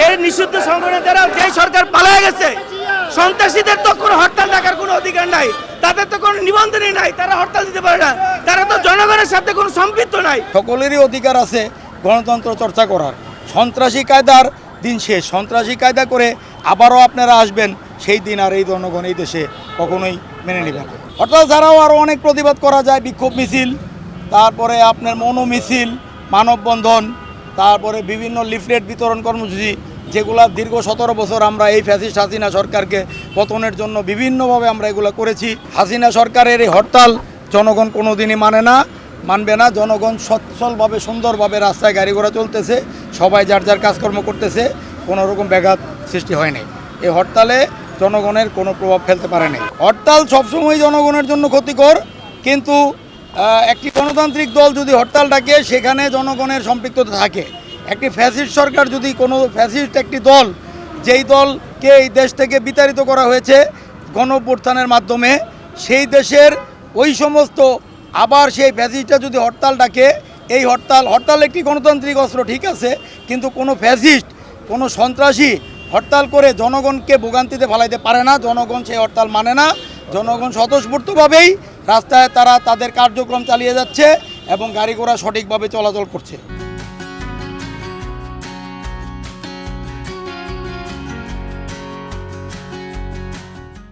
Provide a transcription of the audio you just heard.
যে নিষিদ্ধ সংগঠনের দ্বারা যে সরকার পালায় গেছে, সন্ত্রাসীদের তো কোনো হরতাল ডাকার কোনো অধিকার নাই, তাদের তো কোনো নিবন্ধনই নাই, তারা হরতাল দিতে পারে না। তারা তো জনগণের সাথে কোনো সম্পৃক্ত নাই। সকলেরই অধিকার আছে গণতন্ত্র চর্চা করার। সন্ত্রাসী কায়দার দিন শেষ। সন্ত্রাসী কায়দা করে আবারও আপনারা আসবেন, সেই দিন আর এই জনগণ এই দেশে কখনোই মেনে নেবে না। হরতাল ছাড়াও আরও অনেক প্রতিবাদ করা যায়, বিক্ষোভ মিছিল, তারপরে আপনার মনো মিছিল মানববন্ধন, তারপরে বিভিন্ন লিফলেট বিতরণ কর্মসূচি যেগুলা দীর্ঘ সতেরো বছর আমরা এই ফ্যাসিস্ট হাসিনা সরকারকে পতনের জন্য বিভিন্নভাবে আমরা এগুলো করেছি। হাসিনা সরকারের এই হরতাল জনগণ কোনো দিনই মানে না, মানবে না। জনগণ সচ্ছলভাবে, সুন্দরভাবে রাস্তায় গাড়ি ঘোড়া চলতেছে, সবাই যার যার কাজকর্ম করতেছে কোনো রকম ব্যাঘাত সৃষ্টি হয়নি এই হরতালে জনগণের কোনো প্রভাব ফেলতে পারে নাই। হরতাল সবসময় জনগণের জন্য ক্ষতিকর, কিন্তু একটি গণতান্ত্রিক দল যদি হরতাল ডাকে, সেখানে জনগণের সম্পৃক্ততা থাকে। একটি ফ্যাসিস্ট সরকার যদি কোনো ফ্যাসিস্ট একটি দল, যেই দলকে এই দেশ থেকে বিতাড়িত করা হয়েছে গণঅভ্যুত্থানের মাধ্যমে, সেই দেশের ওই সমস্ত আবার সেই ফ্যাসিস্টটা যদি হরতাল ডাকে, এই হরতাল হরতাল একটি গণতান্ত্রিক অস্ত্র, ঠিক আছে, কিন্তু কোনো ফ্যাসিস্ট, কোনো সন্ত্রাসী হরতাল করে জনগণকে ভোগান্তিতে ফেলাইতে পারে না। জনগণ সেই হরতাল মানে না। জনগণ স্বতঃস্ফূর্তভাবেই রাস্তায় তারা তাদের কার্যক্রম চালিয়ে যাচ্ছে এবং গাড়ি ঘোড়া সঠিকভাবে চলাচল করছে।